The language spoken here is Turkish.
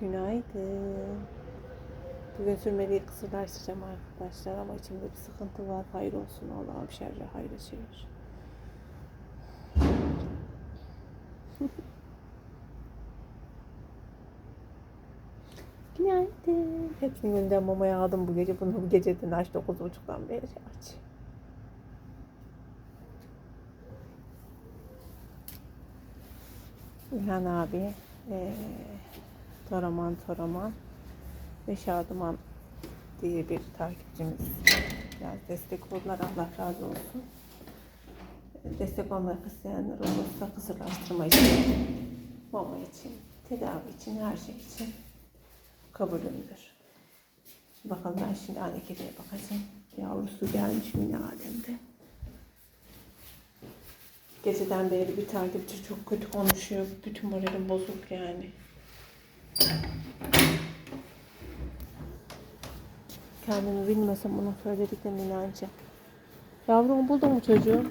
Günaydın. Bugün sürmeliği kısırlaştıracağım arkadaşlar ama içimde bir sıkıntı var. Hayır olsun Allah'ım şerre hayra çevir. Günaydın. Hepsini günden mamaya aldım bu gece. Bunu bu geceden aç 9.30'dan beri aç. İlhan abi, eee Toraman Toraman ve Şadıman diye bir takipçimiz biraz destek oldular. Allah razı olsun. Destek olmak isteyenler olursa kısırlaştırma için, mama için, tedavi için, her şey için kabulümdür. Bakalım ben şimdi anne kediye bakacağım. Yavrusu gelmiş mini alemde. Geceden beri bir takipçi çok kötü konuşuyor. Bütün moralim bozuk yani. Kendimi bilmesem ona söylediklerini inanacağım. Yavrum buldun mu çocuğu?